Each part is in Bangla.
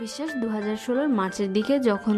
বিশ্বাস দু হাজার ষোলোর মার্চের দিকে যখন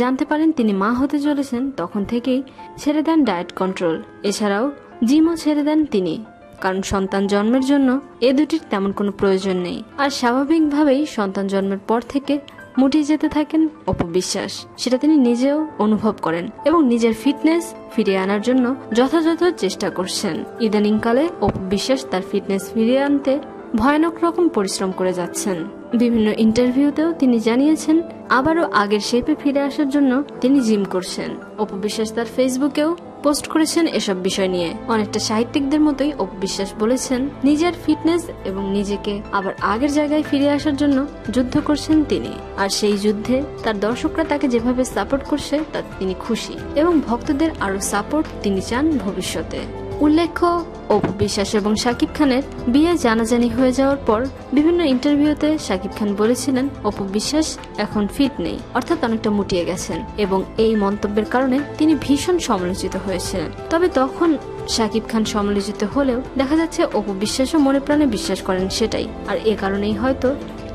জানতে পারেন তিনি মা হতে চলেছেন, তখন থেকেই ছেড়ে দেন ডায়েট কন্ট্রোল। এছাড়াও জিমও ছেড়ে দেন তিনি, কারণ সন্তান জন্মের জন্য এ দুটির তেমন কোনো প্রয়োজন নেই। আর স্বাভাবিকভাবেই সন্তান জন্মের পর থেকে মুটিয়ে যেতে থাকেন অপবিশ্বাস সেটা তিনি নিজেও অনুভব করেন এবং নিজের ফিটনেস ফিরিয়ে আনার জন্য যথাযথ চেষ্টা করছেন। ইদানিংকালে অপবিশ্বাস তার ফিটনেস ফিরিয়ে আনতে ভয়ানক রকম পরিশ্রম করে যাচ্ছেন। বিভিন্ন ইন্টারভিউতেও তিনি জানিয়েছেন, আবারও আগের শেপে ফিরে আসার জন্য তিনি জিম করছেন। অপবিশ্বাস তার ফেসবুকেও পোস্ট করেছেন এসব বিষয় নিয়ে। অনেকটা সাহিত্যিকদের মতোই অপবিশ্বাস বলেছেন, নিজের ফিটনেস এবং নিজেকে আবার আগের জায়গায় ফিরে আসার জন্য যুদ্ধ করছেন তিনি। আর সেই যুদ্ধে তার দর্শকরা তাকে যেভাবে সাপোর্ট করছে তা তিনি খুশি এবং ভক্তদের আরও সাপোর্ট তিনি চান ভবিষ্যতে। উল্লেখ্য, অপু বিশ্বাস এবং শাকিব খানের বিয়ে জানাজানি হয়ে যাওয়ার পর বিভিন্ন ইন্টারভিউতে শাকিব খান বলেছিলেন, অপু বিশ্বাস এখন ফিট নেই। অর্থাৎ অনেকটা মুটিয়ে গেছেন এবং এই মন্তব্যের কারণে তিনি ভীষণ সমালোচিত হয়েছিলেন। তবে তখন শাকিব খান সমালোচিত হলেও দেখা যাচ্ছে, অপু বিশ্বাসও মনে প্রাণে বিশ্বাস করেন সেটাই। আর এ কারণেই হয়তো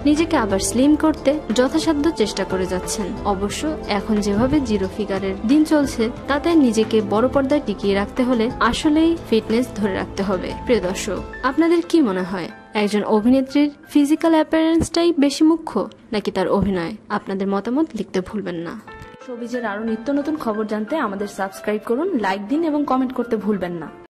নিজেকে আবার স্লিম করতে যথাসাধ্য চেষ্টা করে যাচ্ছেন। অবশ্য এখন যেভাবে জিরো ফিগারের দিন চলছে, তাতে নিজেকে বড় পর্দায় টিকিয়ে রাখতে হলে আসলেই ফিটনেস ধরে রাখতে হবে। প্রিয় দর্শক, আপনাদের কি মনে হয়? একজন অভিনেত্রীর ফিজিক্যাল অ্যাপিয়ারেন্সটাই বেশি মুখ্য, নাকি তার অভিনয়? আপনাদের মতামত লিখতে ভুলবেন না। শোবিজের আরও নিত্য নতুন খবর জানতে আমাদের সাবস্ক্রাইব করুন লাইক দিন এবং কমেন্ট করতে ভুলবেন না।